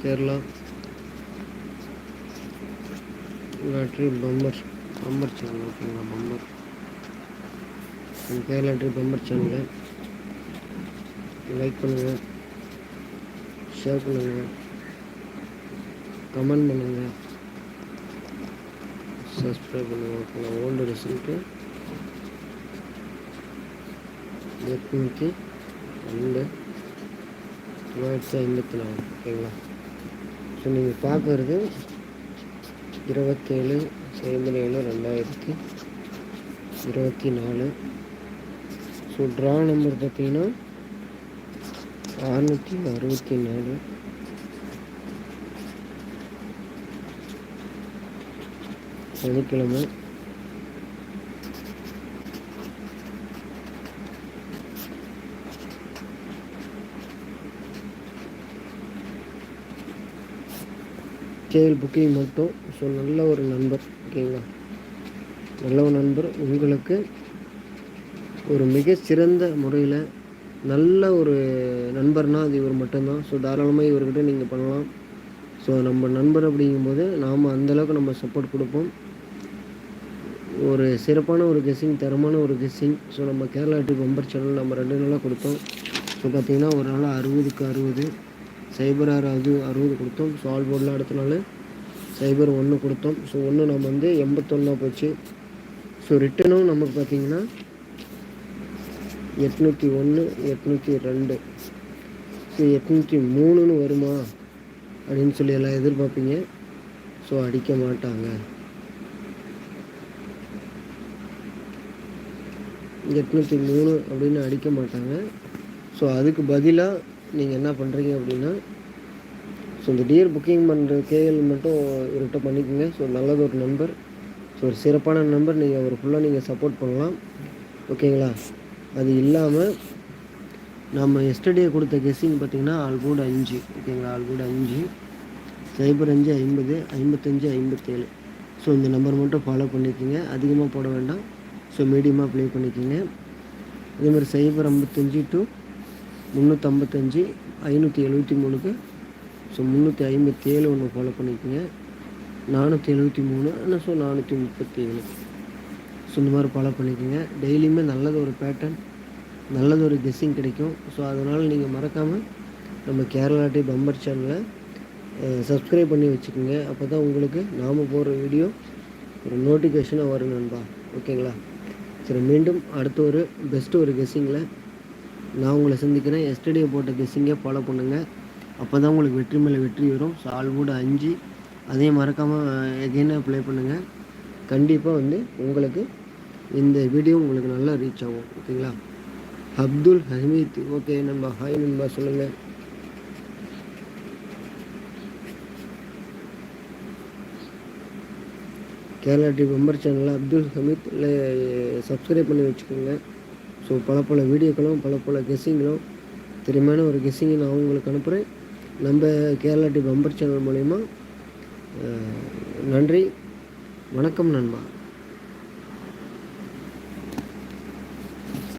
Kerala lottery bumper bumper channel ஓகேங்களா bumper Kerala lottery bumper சேனலை like பண்ணுங்கள் ஷேர் பண்ணுங்கள் கமெண்ட் பண்ணுங்கள் சப்ஸ்கிரைப் பண்ணுங்கள் ஓகேங்களா ஓல்டு ரிசல்ட்டு எட்நூற்றி ரெண்டு தொள்ளாயிரத்தி ஐம்பத்தி நாலு. ஓகேங்களா? ஸோ நீங்கள் பார்க்குறது இருபத்தேழு ஐம்பது ஏழு ரெண்டாயிரத்தி இருபத்தி நாலு ஸோ ட்ரா நம்பர் பார்த்தீங்கன்னா அறுநூற்றி அறுபத்தி நாலு சனிக்கிழமை கேஎல் புக்கிங் மட்டும் ஸோ நல்ல ஒரு நண்பர் ஓகேங்களா நல்ல ஒரு நண்பர் உங்களுக்கு ஒரு மிக சிறந்த முறையில் நல்ல ஒரு நண்பர்னால் அது இவர் மட்டும்தான். ஸோ தாராளமாக இவர்கிட்ட நீங்கள் பண்ணலாம். ஸோ நம்ம நண்பர் அப்படிங்கும்போது நாம் அந்தளவுக்கு நம்ம சப்போர்ட் கொடுப்போம். ஒரு சிறப்பான ஒரு கெஸ்ஸிங் தரமான ஒரு கெஸ்ஸிங் ஸோ நம்ம கேரளா ட்ரிப் மெம்பர் சேனல் நம்ம ரெண்டு நாளாக கொடுத்தோம். ஸோ பார்த்திங்கன்னா ஒரு நாள் அறுபதுக்கு அறுபது. சைபர் ஆறு அது அறுபது கொடுத்தோம். ஸோ ஆல் போர்டில் அடுத்தனால சைபர் ஒன்று கொடுத்தோம். ஸோ ஒன்று நம்ம வந்து எண்பத்தொன்னா போச்சு. ஸோ ரிட்டனும் நமக்கு பார்த்திங்கன்னா எட்நூற்றி ஒன்று எட்நூற்றி ரெண்டு. ஸோ எட்நூற்றி மூணுன்னு வருமா அப்படின்னு சொல்லி எல்லாம் எதிர்பார்ப்பீங்க. ஸோ அடிக்க மாட்டாங்க. எட்நூற்றி மூணு அப்படின்னு அடிக்க மாட்டாங்க. ஸோ அதுக்கு பதிலாக நீங்கள் என்ன பண்ணுறீங்க அப்படின்னா ஸோ இந்த டியர் புக்கிங் பண்ணுற கேஎல் மட்டும் இவர்கிட்ட பண்ணிக்கோங்க. ஸோ நல்லது ஒரு நம்பர் ஸோ ஒரு சிறப்பான நம்பர் நீங்கள் அவர் ஃபுல்லாக நீங்கள் சப்போர்ட் பண்ணலாம் ஓகேங்களா அது இல்லாமல் நம்ம எஸ்டர்டே கொடுத்த கெஸ்ஸிங் பார்த்திங்கன்னா ஆல்கூட அஞ்சு. ஓகேங்களா ஆல்கூட அஞ்சு. சைபர் அஞ்சு ஐம்பது ஐம்பத்தஞ்சு ஐம்பத்தேழு. ஸோ இந்த நம்பர் மட்டும் ஃபாலோ பண்ணிக்கோங்க. அதிகமாக போட வேண்டாம். ஸோ மீடியமாக ப்ளே பண்ணிக்கோங்க. அதேமாதிரி சைபர் ஐம்பத்தஞ்சு டு முந்நூற்றம்பத்தஞ்சு ஐநூற்றி எழுபத்தி மூணுக்கு. ஸோ முந்நூற்றி ஐம்பத்தி ஏழு ஒன்று ஃபாலோ பண்ணிக்கோங்க. நானூற்றி எழுபத்தி மூணு ஆனால் ஸோ நானூற்றி முப்பத்தி ஏழு ஸோ இந்த மாதிரி ஃபாலோ பண்ணிக்கோங்க. டெய்லியுமே நல்லது ஒரு பேட்டர்ன் நல்லது ஒரு கெஸ்ஸிங் கிடைக்கும். ஸோ அதனால் நீங்கள் மறக்காமல் நம்ம கேரளா டி பம்பர் சேனலை சப்ஸ்கிரைப் பண்ணி வச்சுக்கோங்க. அப்போ தான் உங்களுக்கு நாம் போடுற வீடியோ ஒரு நோட்டிஃபிகேஷனாக வரும் நண்பா. ஓகேங்களா சரி மீண்டும் அடுத்த ஒரு பெஸ்ட்டு ஒரு கெஸ்ஸிங்கில் நான் உங்களை சந்திக்கிறேன். எஸ்டர்டே போட்ட கெஸ்ஸிங்கே ஃபாலோ பண்ணுங்கள் அப்போ தான் உங்களுக்கு வெற்றி மேலே வெற்றி வரும். ஸோ ஆல்மோட அஞ்சு. அதையும் மறக்காமல் எகெயினாக ப்ளே பண்ணுங்கள் கண்டிப்பாக வந்து உங்களுக்கு இந்த வீடியோ உங்களுக்கு நல்லா ரீச் ஆகும். ஓகேங்களா அப்துல் ஹமீத். ஓகே நம்ம ஹாய் நண்பா சொல்லுங்கள் கேரளா டிவி மெம்பர் சேனலில் அப்துல் ஹமீத் சப்ஸ்கிரைப் பண்ணி வச்சுக்கோங்க. ஸோ பல பல வீடியோக்களும் பல பல கெஸ்ஸிங்களும் திறமையான ஒரு கெஸ்ஸிங்கை நான் உங்களுக்கு அனுப்புகிறேன் நம்ம கேரளா டி பம்பர் சேனல் மூலிமா நன்றி. வணக்கம் நண்பா.